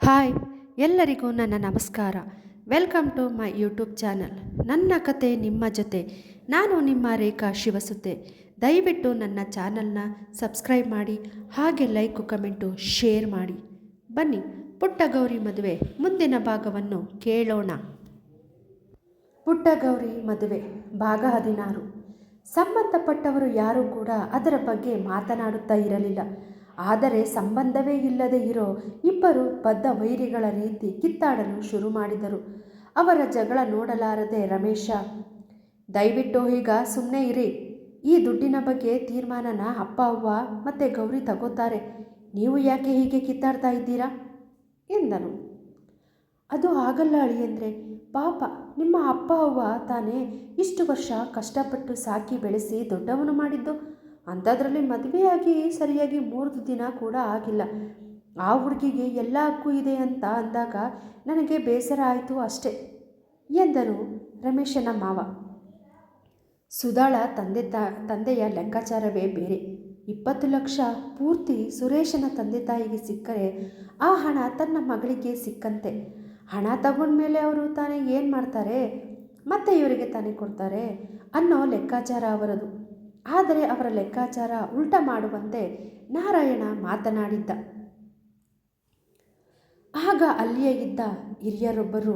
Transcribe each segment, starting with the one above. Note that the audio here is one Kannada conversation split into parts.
ಹಾಯ್, ಎಲ್ಲರಿಗೂ ನನ್ನ ನಮಸ್ಕಾರ. Welcome to my YouTube channel. ನನ್ನ ಕತೆ ನಿಮ್ಮ ಜೊತೆ. ನಾನು ನಿಮ್ಮ ರೇಖಾ ಶಿವಸುತೆ ದಯವಿಟ್ಟು ನನ್ನ ಚಾನಲ್ನ ಸಬ್ಸ್ಕ್ರೈಬ್ ಮಾಡಿ, ಹಾಗೆ ಲೈಕು, ಕಮೆಂಟು, ಶೇರ್ ಮಾಡಿ. ಬನ್ನಿ ಪುಟ್ಟ ಗೌರಿ ಮದುವೆ. ಮುಂದಿನ ಭಾಗವನ್ನು ಕೇಳೋಣ. ಪುಟ್ಟ ಗೌರಿ ಮದುವೆ, ಭಾಗ ಹದಿನಾರು. ಸಂಬಂಧಪಟ್ಟವರು ಯಾರೂ ಕೂಡ ಅದರ ಬಗ್ಗೆ ಮಾತನಾಡುತ್ತಾ ಇರಲಿಲ್ಲ. ಆದರೆ ಸಂಬಂಧವೇ ಇಲ್ಲದೆ ಇರೋ ಇಬ್ಬರು ಬದ್ಧ ವೈರಿಗಳ ರೀತಿ ಕಿತ್ತಾಡಲು ಶುರು ಮಾಡಿದರು. ಅವರ ಜಗಳ ನೋಡಲಾರದೆ ರಮೇಶ, ದಯವಿಟ್ಟು ಈಗ ಸುಮ್ಮನೆ ಇರಿ. ಈ ದುಡ್ಡಿನ ಬಗ್ಗೆ ತೀರ್ಮಾನನ ಅಪ್ಪ, ಅವ್ವ ಮತ್ತು ಗೌರಿ ತಗೋತಾರೆ. ನೀವು ಯಾಕೆ ಹೀಗೆ ಕಿತ್ತಾಡ್ತಾ ಇದ್ದೀರಾ? ಎಂದನು. ಅದು ಆಗಲ್ಲ ಅಳಿ ಅಳಿಯಂದ್ರೆ. ಪಾಪ, ನಿಮ್ಮ ಅಪ್ಪ, ಅವ್ವ ತಾನೇ ಇಷ್ಟು ವರ್ಷ ಕಷ್ಟಪಟ್ಟು ಸಾಕಿ ಬೆಳೆಸಿ ದೊಡ್ಡವನು ಮಾಡಿದ್ದು. ಅಂಥದ್ರಲ್ಲಿ ಮದುವೆಯಾಗಿ ಸರಿಯಾಗಿ ಮೂರು ದಿನ ಕೂಡ ಆಗಿಲ್ಲ. ಆ ಹುಡುಗಿಗೆ ಎಲ್ಲ ಹಕ್ಕು ಇದೆ ಅಂತ ಅಂದಾಗ ನನಗೆ ಬೇಸರ ಆಯಿತು ಅಷ್ಟೇ ಎಂದರು ರಮೇಶನ ಮಾವ. ಸುಧಾಳ ತಂದೆ ತ, ತಂದೆಯ ಲೆಕ್ಕಾಚಾರವೇ ಬೇರೆ. ಇಪ್ಪತ್ತು ಲಕ್ಷ ಪೂರ್ತಿ ಸುರೇಶನ ತಂದೆ ತಾಯಿಗೆ ಸಿಕ್ಕರೆ ಆ ಹಣ ತನ್ನ ಮಗಳಿಗೆ ಸಿಕ್ಕಂತೆ. ಹಣ ತಗೊಂಡ್ಮೇಲೆ ಅವರು ತಾನೇ ಏನು ಮಾಡ್ತಾರೆ? ಮತ್ತೆ ಇವರಿಗೆ ತಾನೇ ಕೊಡ್ತಾರೆ ಅನ್ನೋ ಲೆಕ್ಕಾಚಾರ ಅವರದು. ಆದರೆ ಅವರ ಲೆಕ್ಕಾಚಾರ ಉಲ್ಟ ಮಾಡುವಂತೆ ನಾರಾಯಣ ಮಾತನಾಡಿದ್ದ. ಆಗ ಅಲ್ಲಿಯೇ ಇದ್ದ ಹಿರಿಯರೊಬ್ಬರು,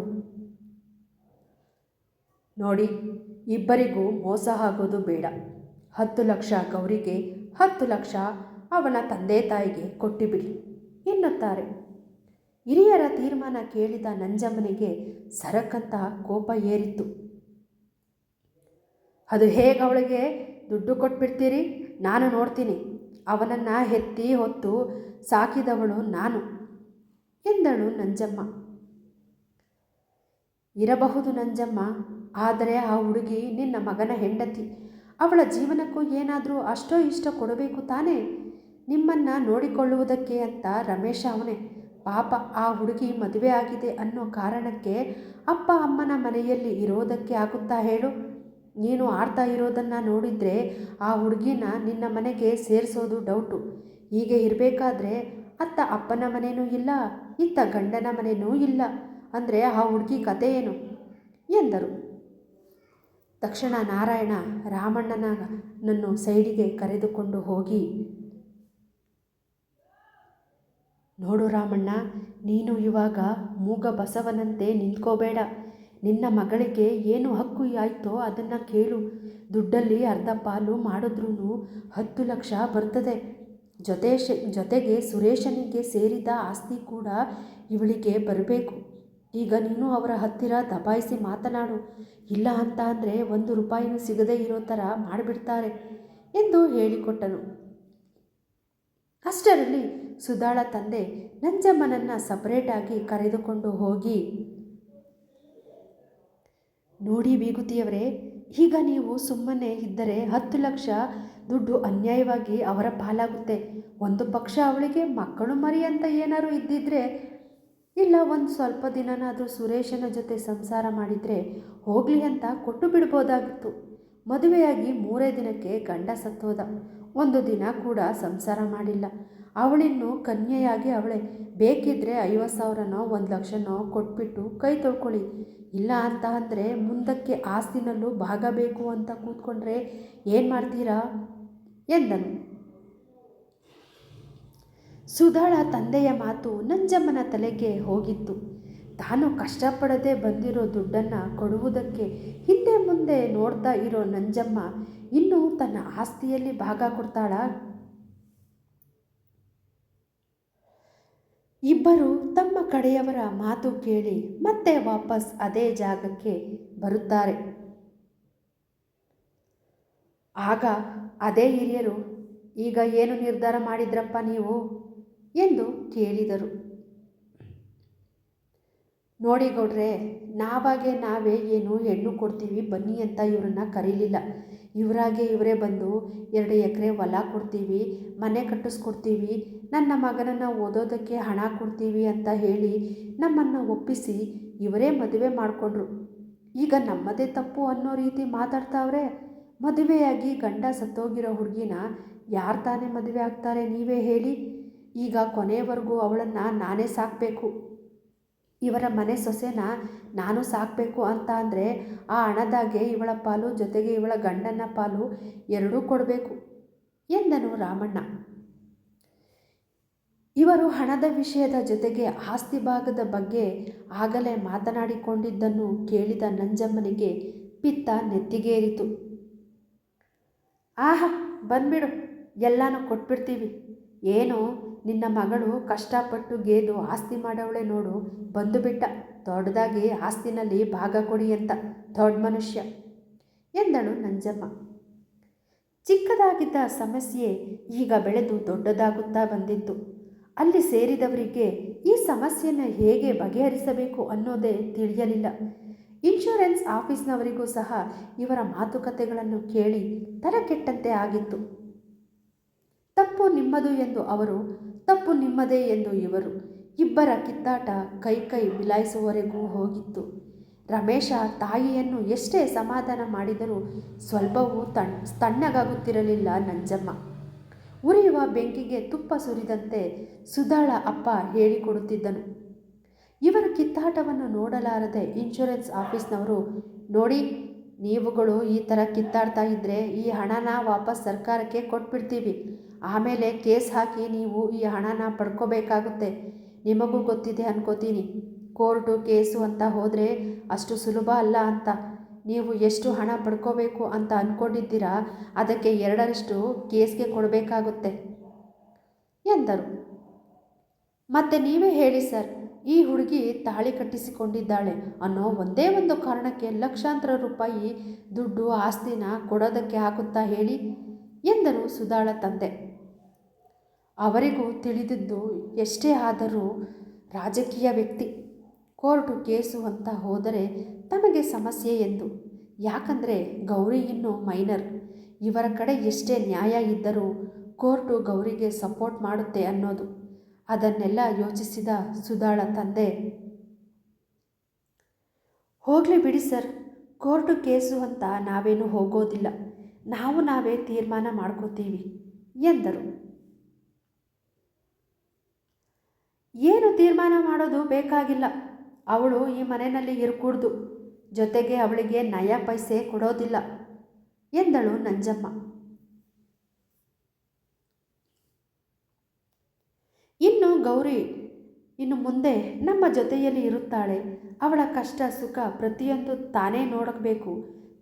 ನೋಡಿ, ಇಬ್ಬರಿಗೂ ಮೋಸ ಆಗೋದು ಬೇಡ. ಹತ್ತು ಲಕ್ಷ ಗೌರಿಗೆ, ಹತ್ತು ಲಕ್ಷ ಅವನ ತಂದೆ ತಾಯಿಗೆ ಕೊಟ್ಟಿಬಿಡಿ ಎನ್ನುತ್ತಾರೆ. ಹಿರಿಯರ ತೀರ್ಮಾನ ಕೇಳಿದ ನಂಜಮ್ಮನಿಗೆ ಸರಕಂತ ಕೋಪ ಏರಿತ್ತು. ಅದು ಹೇಗೆ ಅವಳಿಗೆ ದುಡ್ಡು ಕೊಟ್ಬಿಡ್ತೀರಿ? ನಾನು ನೋಡ್ತೀನಿ. ಅವನನ್ನು ಹೆತ್ತಿ ಹೊತ್ತು ಸಾಕಿದವಳು ನಾನು ಎಂದಳು ನಂಜಮ್ಮ. ಇರಬಹುದು ನಂಜಮ್ಮ, ಆದರೆ ಆ ಹುಡುಗಿ ನಿನ್ನ ಮಗನ ಹೆಂಡತಿ. ಅವಳ ಜೀವನಕ್ಕೂ ಏನಾದರೂ ಅಷ್ಟೋ ಇಷ್ಟ ಕೊಡಬೇಕು ತಾನೇ? ನಿಮ್ಮನ್ನು ನೋಡಿಕೊಳ್ಳುವುದಕ್ಕೆ ಅಂತ ರಮೇಶ ಅವನೇ, ಪಾಪ ಆ ಹುಡುಗಿ ಮದುವೆ ಆಗಿದೆ ಅನ್ನೋ ಕಾರಣಕ್ಕೆ ಅಪ್ಪ ಅಮ್ಮನ ಮನೆಯಲ್ಲಿ ಇರೋದಕ್ಕೆ ಆಗುತ್ತಾ ಹೇಳು? ನೀನು ಆಡ್ತಾ ಇರೋದನ್ನು ನೋಡಿದರೆ ಆ ಹುಡುಗಿನ ನಿನ್ನ ಮನೆಗೆ ಸೇರಿಸೋದು ಡೌಟು ಹೀಗೆ ಇರಬೇಕಾದ್ರೆ ಅತ್ತ ಅಪ್ಪನ ಮನೆಯೂ ಇಲ್ಲ, ಇತ್ತ ಗಂಡನ ಮನೆಯೂ ಇಲ್ಲ. ಅಂದರೆ ಆ ಹುಡುಗಿ ಕತೆ ಏನು? ಎಂದರು. ತಕ್ಷಣ ನಾರಾಯಣ ರಾಮಣ್ಣನನ್ನು ಸೈಡಿಗೆ ಕರೆದುಕೊಂಡು ಹೋಗಿ, ನೋಡು ರಾಮಣ್ಣ, ನೀನು ಇವಾಗ ಮೂಗ ಬಸವನಂತೆ ನಿಂತ್ಕೋಬೇಡ. ನಿನ್ನ ಮಗಳಿಗೆ ಏನು ಹಕ್ಕು ಆಯಿತೋ ಅದನ್ನು ಕೇಳು. ದುಡ್ಡಲ್ಲಿ ಅರ್ಧ ಪಾಲು ಮಾಡಿದ್ರೂ ಹತ್ತು ಲಕ್ಷ ಬರ್ತದೆ. ಜೊತೆ ಜೊತೆಗೆ ಸುರೇಶನಿಗೆ ಸೇರಿದ ಆಸ್ತಿ ಕೂಡ ಇವಳಿಗೆ ಬರಬೇಕು. ಈಗ ನೀನು ಅವರ ಹತ್ತಿರ ದಬಾಯಿಸಿ ಮಾತನಾಡು. ಇಲ್ಲ ಅಂತ ಅಂದರೆ ಒಂದು ರೂಪಾಯಿನೂ ಸಿಗದೇ ಇರೋ ಥರ ಮಾಡಿಬಿಡ್ತಾರೆ ಎಂದು ಹೇಳಿಕೊಟ್ಟನು. ಅಷ್ಟರಲ್ಲಿ ಸುಧಾಳ ತಂದೆ ನಂಜಮ್ಮನನ್ನು ಸಪರೇಟಾಗಿ ಕರೆದುಕೊಂಡು ಹೋಗಿ ನೋಡಿ ಬೀಗುತಿಯವರೇ ಈಗ ನೀವು ಸುಮ್ಮನೆ ಇದ್ದರೆ ಹತ್ತು ಲಕ್ಷ ದುಡ್ಡು ಅನ್ಯಾಯವಾಗಿ ಅವರ ಪಾಲಾಗುತ್ತೆ. ಒಂದು ಪಕ್ಷ ಅವಳಿಗೆ ಮಕ್ಕಳು ಮರಿ ಅಂತ ಏನಾದರೂ ಇದ್ದಿದ್ರೆ, ಇಲ್ಲ ಒಂದು ಸ್ವಲ್ಪ ದಿನನಾದರೂ ಸುರೇಶನ ಜೊತೆ ಸಂಸಾರ ಮಾಡಿದರೆ ಹೋಗಲಿ ಅಂತ ಕೊಟ್ಟು ಬಿಡ್ಬೋದಾಗಿತ್ತು. ಮದುವೆಯಾಗಿ ಮೂರೇ ದಿನಕ್ಕೆ ಗಂಡ ಸತ್ತೋದ. ಒಂದು ದಿನ ಕೂಡ ಸಂಸಾರ ಮಾಡಿಲ್ಲ. ಅವಳಿನ್ನು ಕನ್ಯೆಯಾಗಿ ಅವಳೆ. ಬೇಕಿದ್ದರೆ ಐವತ್ತು ಸಾವಿರನೋ ಒಂದು ಲಕ್ಷನೋ ಕೊಟ್ಬಿಟ್ಟು ಕೈ ತೊಳ್ಕೊಳ್ಳಿ. ಇಲ್ಲ ಅಂತ ಅಂದರೆ ಮುಂದಕ್ಕೆ ಆಸ್ತಿನಲ್ಲೂ ಭಾಗ ಬೇಕು ಅಂತ ಕೂತ್ಕೊಂಡ್ರೆ ಏನು ಮಾಡ್ತೀರಾ? ಎಂದನು. ಸುಧಾಳ ತಂದೆಯ ಮಾತು ನಂಜಮ್ಮನ ತಲೆಗೆ ಹೋಗಿತ್ತು. ತಾನು ಕಷ್ಟಪಡದೆ ಬಂದಿರೋ ದುಡ್ಡನ್ನು ಕೊಡುವುದಕ್ಕೆ ಮುಂದೆ ನೋಡ್ತಾ ಇರೋ ನಂಜಮ್ಮ ಇನ್ನೂ ತನ್ನ ಆಸ್ತಿಯಲ್ಲಿ ಭಾಗ ಕೊಡ್ತಾಳ. ಇಬ್ಬರು ತಮ್ಮ ಕಡೆಯವರ ಮಾತು ಕೇಳಿ ಮತ್ತೆ ವಾಪಸ್ ಅದೇ ಜಾಗಕ್ಕೆ ಬರುತ್ತಾರೆ. ಆಗ ಅದೇ ಹಿರಿಯರು, ಈಗ ಏನು ನಿರ್ಧಾರ ಮಾಡಿದ್ರಪ್ಪ ನೀವು? ಎಂದು ಕೇಳಿದರು. ನೋಡಿ ಗೌಡ್ರೆ, ನಾವಾಗೆ ನಾವೇ ಏನು ಹೆಣ್ಣು ಕೊಡ್ತೀವಿ, ಬನ್ನಿ ಅಂತ ಇವ್ರನ್ನ ಕರೀಲಿಲ್ಲ. ಇವರಾಗೆ ಇವರೇ ಬಂದು ಎರಡು ಎಕರೆ ಹೊಲ ಕೊಡ್ತೀವಿ, ಮನೆ ಕಟ್ಟಿಸ್ಕೊಡ್ತೀವಿ, ನನ್ನ ಮಗನನ್ನು ಓದೋದಕ್ಕೆ ಹಣ ಕೊಡ್ತೀವಿ ಅಂತ ಹೇಳಿ ನಮ್ಮನ್ನು ಒಪ್ಪಿಸಿ ಇವರೇ ಮದುವೆ ಮಾಡಿಕೊಂಡ್ರು. ಈಗ ನಮ್ಮದೇ ತಪ್ಪು ಅನ್ನೋ ರೀತಿ ಮಾತಾಡ್ತಾವ್ರೆ? ಮದುವೆಯಾಗಿ ಗಂಡ ಸತ್ತೋಗಿರೋ ಹುಡುಗಿನ ಯಾರು ತಾನೇ ಮದುವೆ ಆಗ್ತಾರೆ ನೀವೇ ಹೇಳಿ? ಈಗ ಕೊನೆಯವರೆಗೂ ಅವಳನ್ನು ನಾನೇ ಸಾಕಬೇಕು. ಇವರ ಮನೆ ಸೊಸೆನ ನಾನು ಸಾಕಬೇಕು ಅಂತ ಅಂದರೆ ಆ ಹಣದಾಗೆ ಇವಳ ಪಾಲು ಜೊತೆಗೆ ಇವಳ ಗಂಡನ ಪಾಲು ಎರಡೂ ಕೊಡಬೇಕು ಎಂದನು ರಾಮಣ್ಣ. ಇವರು ಹಣದ ವಿಷಯದ ಜೊತೆಗೆ ಆಸ್ತಿ ಭಾಗದ ಬಗ್ಗೆ ಆಗಲೇ ಮಾತನಾಡಿಕೊಂಡಿದ್ದನ್ನು ಕೇಳಿದ ನಂಜಮ್ಮನಿಗೆ ಪಿತ್ತ ನೆತ್ತಿಗೇರಿತು. ಆಹಾ ಬಂದ್ಬಿಡು, ಎಲ್ಲನೂ ಕೊಟ್ಬಿಡ್ತೀವಿ. ಏನು ನಿನ್ನ ಮಗಳು ಕಷ್ಟಪಟ್ಟು ಗೇದು ಆಸ್ತಿ ಮಾಡವಳೆ ನೋಡು, ಬಂದು ಬಿಟ್ಟ. ದೊಡ್ಡದಾಗಿ ಆಸ್ತಿನಲ್ಲಿ ಭಾಗ ಕೊಡಿ ಅಂತ. ದೊಡ್ಡ ಮನುಷ್ಯ ಎಂದಳು ನಂಜಮ್ಮ. ಚಿಕ್ಕದಾಗಿದ್ದ ಸಮಸ್ಯೆ ಈಗ ಬೆಳೆದು ದೊಡ್ಡದಾಗುತ್ತಾ ಬಂದಿತ್ತು. ಅಲ್ಲಿ ಸೇರಿದವರಿಗೆ ಈ ಸಮಸ್ಯೆಯನ್ನು ಹೇಗೆ ಬಗೆಹರಿಸಬೇಕು ಅನ್ನೋದೇ ತಿಳಿಯಲಿಲ್ಲ. ಇನ್ಶೂರೆನ್ಸ್ ಆಫೀಸ್ನವರಿಗೂ ಸಹ ಇವರ ಮಾತುಕತೆಗಳನ್ನು ಕೇಳಿ ತರಕೆಟ್ಟಂತೆ ಆಗಿತ್ತು. ತಪ್ಪು ನಿಮ್ಮದು ಎಂದು ಅವರು ತಪ್ಪು ನಿಮ್ಮದೇ ಎಂದು ಇವರು ಇಬ್ಬರ ಕಿತ್ತಾಟ ಕೈ ಕೈ ಬಿಲಾಯಿಸುವವರೆಗೂ ಹೋಗಿತ್ತು. ರಮೇಶ ತಾಯಿಯನ್ನು ಎಷ್ಟೇ ಸಮಾಧಾನ ಮಾಡಿದರೂ ಸ್ವಲ್ಪವೂ ತಣ್, ತಣ್ಣಗಾಗುತ್ತಿರಲಿಲ್ಲ ನಂಜಮ್ಮ. ಉರಿಯುವ ಬೆಂಕಿಗೆ ತುಪ್ಪ ಸುರಿದಂತೆ ಸುಧಾಳ ಅಪ್ಪ ಹೇಳಿಕೊಡುತ್ತಿದ್ದನು. ಇವರ ಕಿತ್ತಾಟವನ್ನು ನೋಡಲಾರದೆ ಇನ್ಶೂರೆನ್ಸ್ ಆಫೀಸ್ನವರು, ನೋಡಿ, ನೀವುಗಳು ಈ ಥರ ಕಿತ್ತಾಡ್ತಾ ಇದ್ದರೆ ಈ ಹಣನ ವಾಪಸ್ ಸರ್ಕಾರಕ್ಕೆ ಕೊಟ್ಬಿಡ್ತೀವಿ. ಆಮೇಲೆ ಕೇಸ್ ಹಾಕಿ ನೀವು ಈ ಹಣನ ಪಡ್ಕೋಬೇಕಾಗುತ್ತೆ. ನಿಮಗೂ ಗೊತ್ತಿದೆ ಅನ್ಕೋತೀನಿ. ಕೋರ್ಟು ಕೇಸು ಅಂತ ಹೋದರೆ ಅಷ್ಟು ಸುಲಭ ಅಲ್ಲ ಅಂತ. ನೀವು ಎಷ್ಟು ಹಣ ಪಡ್ಕೋಬೇಕು ಅಂತ ಅಂದ್ಕೊಂಡಿದ್ದೀರಾ ಅದಕ್ಕೆ ಎರಡರಷ್ಟು ಕೇಸ್ಗೆ ಕೊಡಬೇಕಾಗುತ್ತೆ. ಎಂದರು. ಮತ್ತೆ ನೀವೇ ಹೇಳಿ ಸರ್, ಈ ಹುಡುಗಿ ತಾಳಿ ಕಟ್ಟಿಸಿಕೊಂಡಿದ್ದಾಳೆ. ಅನ್ನೋ ಒಂದೇ ಒಂದು ಕಾರಣಕ್ಕೆ ಲಕ್ಷಾಂತರ ರೂಪಾಯಿ ದುಡ್ಡು ಆಸ್ತಿನ ಕೊಡೋದಕ್ಕೆ ಆಗುತ್ತಾ ಹೇಳಿ ಎಂದರು ಸುಧಾಳ ತಂದೆ. ಅವರಿಗೂ ತಿಳಿದಿದ್ದು ಎಷ್ಟೇ ಆದರೂ ರಾಜಕೀಯ ವ್ಯಕ್ತಿ ಕೋರ್ಟು ಕೇಸು ಅಂತ ಹೋದರೆ ತಮಗೆ ಸಮಸ್ಯೆ ಎಂದು. ಯಾಕಂದರೆ ಗೌರಿ ಇನ್ನೂ ಮೈನರ್. ಇವರ ಕಡೆ ಎಷ್ಟೇ ನ್ಯಾಯ ಇದ್ದರೂ ಕೋರ್ಟು ಗೌರಿಗೆ ಸಪೋರ್ಟ್ ಮಾಡುತ್ತೆ ಅನ್ನೋದು. ಅದನ್ನೆಲ್ಲ ಯೋಚಿಸಿದ ಸುಧಾಳ ತಂದೆ, ಹೋಗಲಿ ಬಿಡಿ ಸರ್, ಕೋರ್ಟು ಕೇಸು ಅಂತ ನಾವೇನು ಹೋಗೋದಿಲ್ಲ. ನಾವು ನಾವೇ ತೀರ್ಮಾನ ಮಾಡ್ಕೋತೀವಿ ಎಂದರು. ಏನು ತೀರ್ಮಾನ ಮಾಡೋದು ಬೇಕಾಗಿಲ್ಲ. ಅವಳು ಈ ಮನೆಯಲ್ಲಿ ಇರಕೂಡ್ದು ಜೊತೆಗೆ ಅವಳಿಗೆ ನಯ ಪೈಸೆ ಕೊಡೋದಿಲ್ಲ ಎಂದಳು ನಂಜಮ್ಮ. ಇನ್ನು ಗೌರಿ ಇನ್ನು ಮುಂದೆ ನಮ್ಮ ಜೊತೆಯಲ್ಲಿ ಇರುತ್ತಾಳೆ. ಅವಳ ಕಷ್ಟ, ಸುಖ ಪ್ರತಿಯೊಂದು ತಾನೇ ನೋಡಬೇಕು.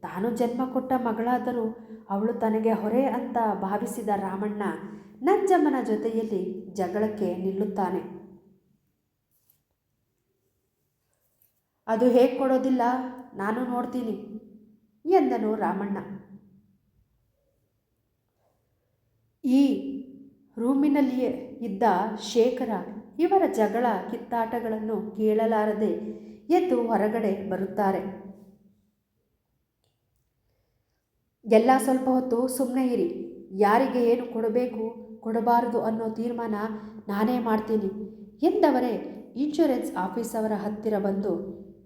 ತಾನು ಜನ್ಮ ಕೊಟ್ಟ ಮಗಳಾದರೂ ಅವಳು ತನಗೆ ಹೊರೆ ಅಂತ ಭಾವಿಸಿದ ರಾಮಣ್ಣ ನಂಜಮ್ಮನ ಜೊತೆಯಲ್ಲಿ ಜಗಳಕ್ಕೆ ನಿಲ್ಲುತ್ತಾನೆ. ಅದು ಹೇಗೆ ಕೊಡೋದಿಲ್ಲ? ನಾನು ನೋಡ್ತೀನಿ, ಎಂದನು ರಾಮಣ್ಣ. ಈ ರೂಮಿನಲ್ಲಿಯೇ ಇದ್ದ ಶೇಖರ ಇವರ ಜಗಳ ಕಿತ್ತಾಟಗಳನ್ನು ಕೇಳಲಾರದೆ ಎದ್ದು ಹೊರಗಡೆ ಬರುತ್ತಾರೆ. ಎಲ್ಲ ಸ್ವಲ್ಪ ಹೊತ್ತು ಸುಮ್ಮನೆ ಇರಿ, ಯಾರಿಗೆ ಏನು ಕೊಡಬೇಕು, ಕೊಡಬಾರದು ಅನ್ನೋ ತೀರ್ಮಾನ ನಾನೇ ಮಾಡ್ತೀನಿ, ಎಂದವರೇ ಇನ್ಶೂರೆನ್ಸ್ ಆಫೀಸ್ ಅವರ ಹತ್ತಿರ ಬಂದು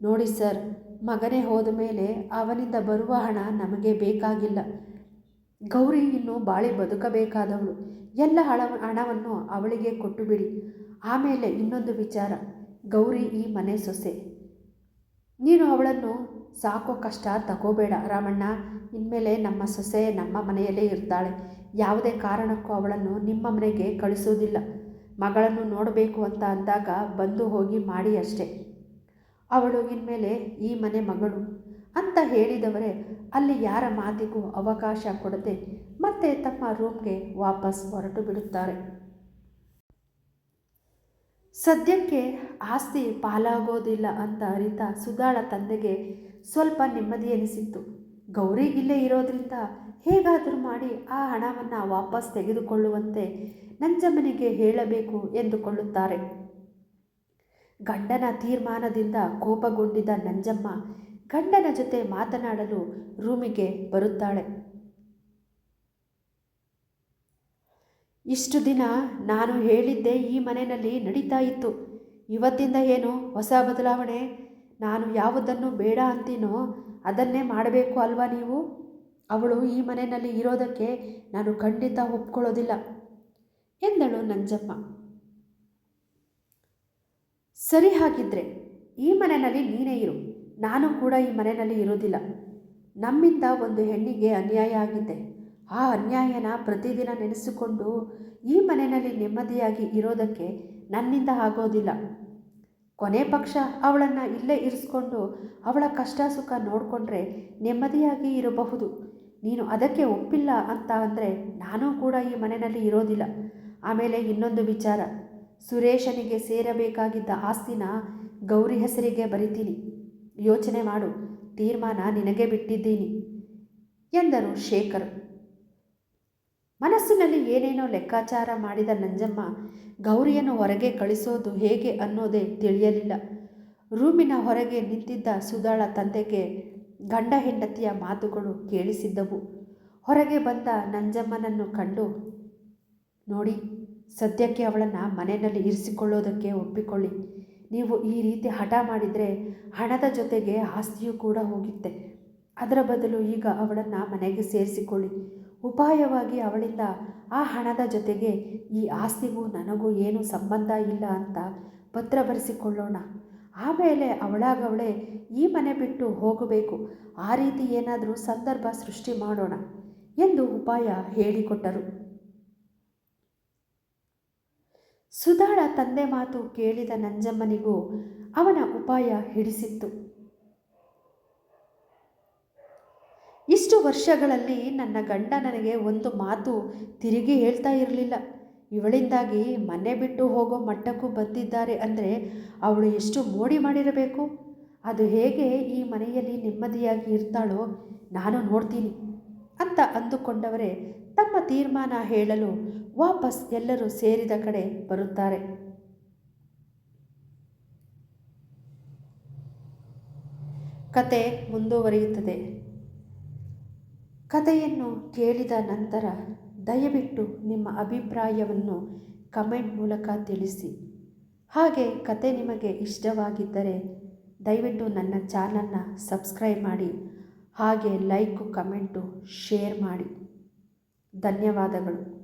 ನೋಡಿ ಸರ್, ಮಗನೇ ಹೋದ ಮೇಲೆ ಅವನಿಂದ ಬರುವ ಹಣ ನಮಗೆ ಬೇಕಾಗಿಲ್ಲ. ಗೌರಿ ಇನ್ನು ಬಾಳಿ ಬದುಕಬೇಕಾದವಳು. ಎಲ್ಲ ಹಣ ಹಣವನ್ನು ಅವಳಿಗೆ ಕೊಟ್ಟು ಬಿಡಿ ಆಮೇಲೆ ಇನ್ನೊಂದು ವಿಚಾರ. ಗೌರಿ ಈ ಮನೆ ಸೊಸೆ. ನೀನು ಅವಳನ್ನು ಸಾಕೋ ಕಷ್ಟ ತಗೋಬೇಡ ರಾಮಣ್ಣ. ಇನ್ಮೇಲೆ ನಮ್ಮ ಸೊಸೆ ನಮ್ಮ ಮನೆಯಲ್ಲೇ ಇರ್ತಾಳೆ. ಯಾವುದೇ ಕಾರಣಕ್ಕೂ ಅವಳನ್ನು ನಿಮ್ಮ ಮನೆಗೆ ಕಳಿಸೋದಿಲ್ಲ. ಮಗಳನ್ನು ನೋಡಬೇಕು ಅಂತ ಅಂದಾಗ ಬಂದು ಹೋಗಿ ಮಾಡಿ ಅಷ್ಟೆ. ಅವಳು ಇನ್ಮೇಲೆ ಈ ಮನೆ ಮಗಳು ಅಂತ ಹೇಳಿದವರೇ ಅಲ್ಲಿ ಯಾರ ಮಾತಿಗೂ ಅವಕಾಶ ಕೊಡದೆ ಮತ್ತೆ ತಮ್ಮ ರೂಮ್ಗೆ ವಾಪಸ್ ಹೊರಟು ಬಿಡುತ್ತಾರೆ. ಸದ್ಯಕ್ಕೆ ಆಸ್ತಿ ಪಾಲಾಗೋದಿಲ್ಲ ಅಂತ ಅರಿತ ಸುಧಾಳ ತಂದೆಗೆ ಸ್ವಲ್ಪ ನೆಮ್ಮದಿ ಅನಿಸಿತ್ತು ಗೌರಿ ಇಲ್ಲೇ ಇರೋದ್ರಿಂದ ಹೇಗಾದರೂ ಮಾಡಿ ಆ ಹಣವನ್ನು ವಾಪಸ್ ತೆಗೆದುಕೊಳ್ಳುವಂತೆ ನಂಜಮ್ಮನಿಗೆ ಹೇಳಬೇಕು ಎಂದುಕೊಳ್ಳುತ್ತಾರೆ. ಗಂಡನ ತೀರ್ಮಾನದಿಂದ ಕೋಪಗೊಂಡಿದ್ದ ನಂಜಮ್ಮ ಗಂಡನ ಜೊತೆ ಮಾತನಾಡಲು ರೂಮಿಗೆ ಬರುತ್ತಾಳೆ. ಇಷ್ಟು ದಿನ ನಾನು ಹೇಳಿದ್ದೆ ಈ ಮನೆಯಲ್ಲಿ ನಡೀತಾ ಇತ್ತು. ಇವತ್ತಿಂದ ಏನು ಹೊಸ ಬದಲಾವಣೆ? ನಾನು ಯಾವುದನ್ನು ಬೇಡ ಅಂತೀನೋ ಅದನ್ನೇ ಮಾಡಬೇಕು ಅಲ್ವಾ ನೀವು? ಅವಳು ಈ ಮನೆಯಲ್ಲಿ ಇರೋದಕ್ಕೆ ನಾನು ಖಂಡಿತ ಒಪ್ಕೊಳ್ಳೋದಿಲ್ಲ ಎಂದಳು ನಂಜಮ್ಮ. ಸರಿ ಹಾಗಿದ್ರೆ ಈ ಮನೆಯಲ್ಲಿ ನೀನೇ ಇರು. ನಾನು ಕೂಡ ಈ ಮನೆಯಲ್ಲಿ ಇರೋದಿಲ್ಲ ನಮ್ಮಿಂದ ಒಂದು ಹೆಣ್ಣಿಗೆ ಅನ್ಯಾಯ ಆಗಿದೆ. ಆ ಅನ್ಯಾಯನ ಪ್ರತಿದಿನ ನೆನೆಸಿಕೊಂಡು ಈ ಮನೆಯಲ್ಲಿ ನೆಮ್ಮದಿಯಾಗಿ ಇರೋದಕ್ಕೆ ನನ್ನಿಂದ ಆಗೋದಿಲ್ಲ. ಕೊನೆ ಪಕ್ಷ ಅವಳನ್ನು ಇಲ್ಲೇ ಇರಿಸ್ಕೊಂಡು ಅವಳ ಕಷ್ಟ ಸುಖ ನೋಡಿಕೊಂಡ್ರೆ ನೆಮ್ಮದಿಯಾಗಿ ಇರಬಹುದು. ನೀನು ಅದಕ್ಕೆ ಒಪ್ಪಿಲ್ಲ ಅಂತ ಅಂದರೆ ನಾನು ಕೂಡ ಈ ಮನೆಯಲ್ಲಿ ಇರೋದಿಲ್ಲ. ಆಮೇಲೆ ಇನ್ನೊಂದು ವಿಚಾರ. ಸುರೇಶನಿಗೆ ಸೇರಬೇಕಾಗಿದ್ದ ಆಸ್ತಿನ ಗೌರಿ ಹೆಸರಿಗೆ ಬರಿತೀನಿ. ಯೋಚನೆ ಮಾಡು. ತೀರ್ಮಾನ ನಿನಗೆ ಬಿಟ್ಟಿದ್ದೀನಿ ಎಂದರು ಶೇಖರ್. ಮನಸ್ಸಿನಲ್ಲಿ ಏನೇನೋ ಲೆಕ್ಕಾಚಾರ ಮಾಡಿದ ನಂಜಮ್ಮ ಗೌರಿಯನ್ನು ಹೊರಗೆ ಕಳಿಸೋದು ಹೇಗೆ ಅನ್ನೋದೇ ತಿಳಿಯಲಿಲ್ಲ. ರೂಮಿನ ಹೊರಗೆ ನಿಂತಿದ್ದ ಸುಧಾಳ ತಂದೆಗೆ ಗಂಡ ಹೆಂಡತಿಯ ಮಾತುಗಳು ಕೇಳಿಸಿದ್ದವು. ಹೊರಗೆ ಬಂದ ನಂಜಮ್ಮನನ್ನು ಕಂಡು, ನೋಡಿ ಸದ್ಯಕ್ಕೆ ಅವಳನ್ನು ಮನೆಯಲ್ಲಿ ಇರಿಸಿಕೊಳ್ಳೋದಕ್ಕೆ ಒಪ್ಪಿಕೊಳ್ಳಿ. ನೀವು ಈ ರೀತಿ ಹಠ ಮಾಡಿದರೆ ಹಣದ ಜೊತೆಗೆ ಆಸ್ತಿಯೂ ಕೂಡ ಹೋಗುತ್ತೆ. ಅದರ ಬದಲು ಈಗ ಅವಳನ್ನು ಮನೆಗೆ ಸೇರಿಸಿಕೊಳ್ಳಿ. ಉಪಾಯವಾಗಿ ಅವಳಿಂದ ಆ ಹಣದ ಜೊತೆಗೆ ಈ ಆಸ್ತಿಗೂ ನನಗೂ ಏನು ಸಂಬಂಧ ಇಲ್ಲ ಅಂತ ಪತ್ರ ಬರೆಸಿಕೊಳ್ಳೋಣ. ಆಮೇಲೆ ಅವಳಾಗವಳೆ ಈ ಮನೆ ಬಿಟ್ಟು ಹೋಗಬೇಕು. ಆ ರೀತಿ ಏನಾದರೂ ಸಂದರ್ಭ ಸೃಷ್ಟಿ ಮಾಡೋಣ ಎಂದು ಉಪಾಯ ಹೇಳಿಕೊಟ್ಟರು. ಸುಧಾಳ ತಂದೆ ಮಾತು ಕೇಳಿದ ನಂಜಮ್ಮನಿಗೂ ಅವನ ಉಪಾಯ ಹಿಡಿಸಿತ್ತು. ಇಷ್ಟು ವರ್ಷಗಳಲ್ಲಿ ನನ್ನ ಗಂಡ ನನಗೆ ಒಂದು ಮಾತು ತಿರುಗಿ ಹೇಳ್ತಾ ಇರಲಿಲ್ಲ. ಇವಳಿಂದಾಗಿ ಮನೆ ಬಿಟ್ಟು ಹೋಗೋ ಮಟ್ಟಕ್ಕೂ ಬಂದಿದ್ದಾರೆ ಅಂದರೆ ಅವಳು ಎಷ್ಟು ಮೋಡಿ ಮಾಡಿರಬೇಕು? ಅದು ಹೇಗೆ ಈ ಮನೆಯಲ್ಲಿ ನೆಮ್ಮದಿಯಾಗಿ ಇರ್ತಾಳೋ ನಾನು ನೋಡ್ತೀನಿ ಅಂತ ಅಂದುಕೊಂಡವರೇ ತಮ್ಮ ತೀರ್ಮಾನ ಹೇಳಲು ವಾಪಸ್ ಎಲ್ಲರೂ ಸೇರಿದ ಕಡೆ ಬರುತ್ತಾರೆ. ಕತೆ ಮುಂದುವರಿಯುತ್ತದೆ. ಕಥೆಯನ್ನು ಕೇಳಿದ ನಂತರ ದಯವಿಟ್ಟು ನಿಮ್ಮ ಅಭಿಪ್ರಾಯವನ್ನು ಕಮೆಂಟ್ ಮೂಲಕ ತಿಳಿಸಿ. ಹಾಗೆ ಕತೆ ನಿಮಗೆ ಇಷ್ಟವಾಗಿದ್ದರೆ ದಯವಿಟ್ಟು ನನ್ನ ಚಾನಲ್ನ ಸಬ್ಸ್ಕ್ರೈಬ್ ಮಾಡಿ. ಹಾಗೆ ಲೈಕು, ಕಮೆಂಟು, ಶೇರ್ ಮಾಡಿ. ಧನ್ಯವಾದಗಳು.